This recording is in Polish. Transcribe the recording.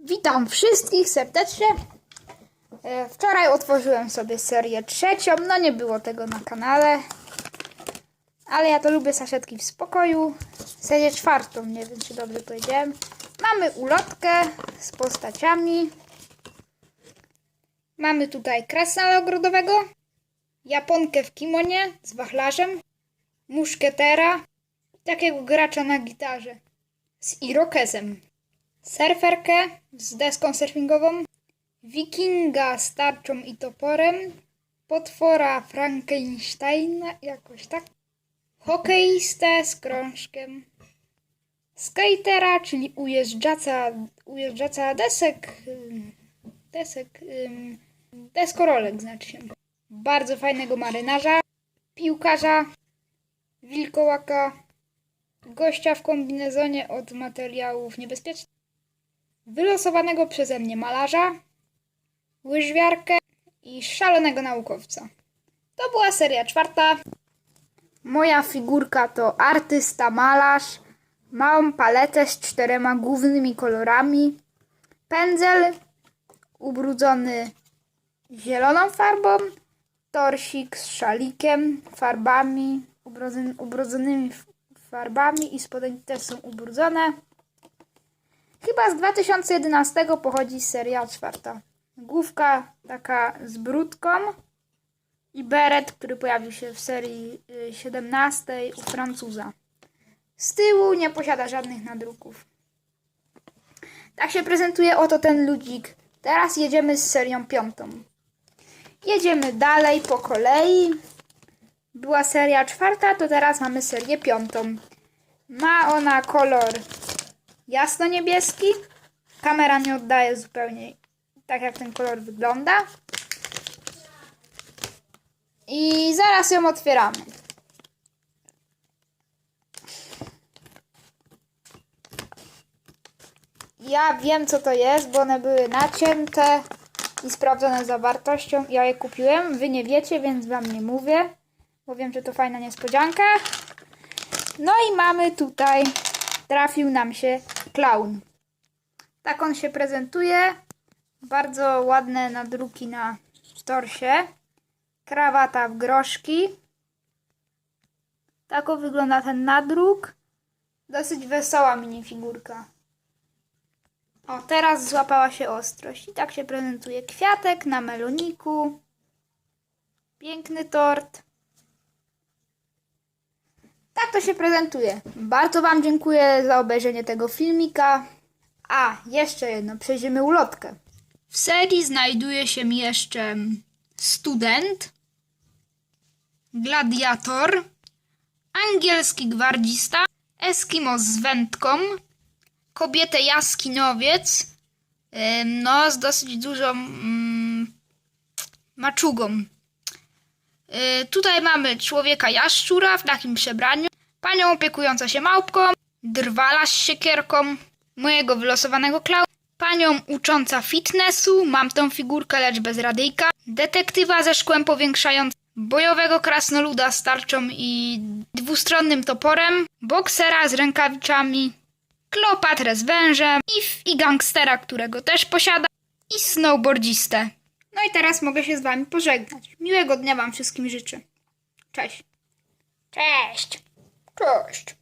Witam wszystkich serdecznie. E, Wczoraj otworzyłem sobie serię trzecią. No nie było tego na kanale. Ale ja to lubię saszetki w spokoju. Serię czwartą, nie wiem czy dobrze powiedziałem. Mamy ulotkę z postaciami. Mamy tutaj krasnala ogrodowego. Japonkę w kimonie z wachlarzem. Muszkietera. Takiego gracza na gitarze. Z irokezem surferkę z deską surfingową, wikinga z tarczą i toporem, potwora Frankensteina, jakoś tak, hokeistę z krążkiem, skatera, czyli ujeżdżaca, ujeżdżaca desek, desek, deskorolek znaczy się, bardzo fajnego marynarza, piłkarza, wilkołaka, gościa w kombinezonie od materiałów niebezpiecznych, wylosowanego przeze mnie malarza, łyżwiarkę i szalonego naukowca. To była seria czwarta. Moja figurka to artysta malarz. Mam paletę z czterema głównymi kolorami. Pędzel ubrudzony zieloną farbą. Torsik z szalikiem, farbami, ubrudzony- ubrudzonymi farbami i spodnie też są ubrudzone. Chyba z 2011 pochodzi seria czwarta. Główka taka z brudką i beret, który pojawił się w serii y, 17 u Francuza. Z tyłu nie posiada żadnych nadruków. Tak się prezentuje oto ten ludzik. Teraz jedziemy z serią piątą. Jedziemy dalej po kolei. Była seria czwarta, to teraz mamy serię piątą. Ma ona kolor jasno-niebieski. Kamera nie oddaje zupełnie tak, jak ten kolor wygląda. I zaraz ją otwieramy. Ja wiem, co to jest, bo one były nacięte i sprawdzone zawartością. Ja je kupiłem. Wy nie wiecie, więc wam nie mówię, bo wiem, że to fajna niespodzianka. No i mamy tutaj, trafił nam się klaun. Tak on się prezentuje. Bardzo ładne nadruki na torsie. Krawata w groszki. Tak wygląda ten nadruk. Dosyć wesoła minifigurka. O, teraz złapała się ostrość. I tak się prezentuje kwiatek na meloniku. Piękny tort. Tak to się prezentuje. Bardzo Wam dziękuję za obejrzenie tego filmika. A, jeszcze jedno, przejdziemy ulotkę. W serii znajduje się jeszcze student, gladiator, angielski gwardzista, eskimos z wędką, kobietę jaskinowiec, no z dosyć dużą mm, maczugą. Y, Tutaj mamy człowieka jaszczura w takim przebraniu, panią opiekującą się małpką, drwala z siekierką, mojego wylosowanego klauna, panią ucząca fitnessu, mam tą figurkę lecz bez radyjka, detektywa ze szkłem powiększającym, bojowego krasnoluda z tarczą i dwustronnym toporem, boksera z rękawiczami, Kleopatrę z wężem i, i gangstera, którego też posiada i snowboardzistę. No i teraz mogę się z wami pożegnać. Miłego dnia wam wszystkim życzę. Cześć. Cześć. Cześć.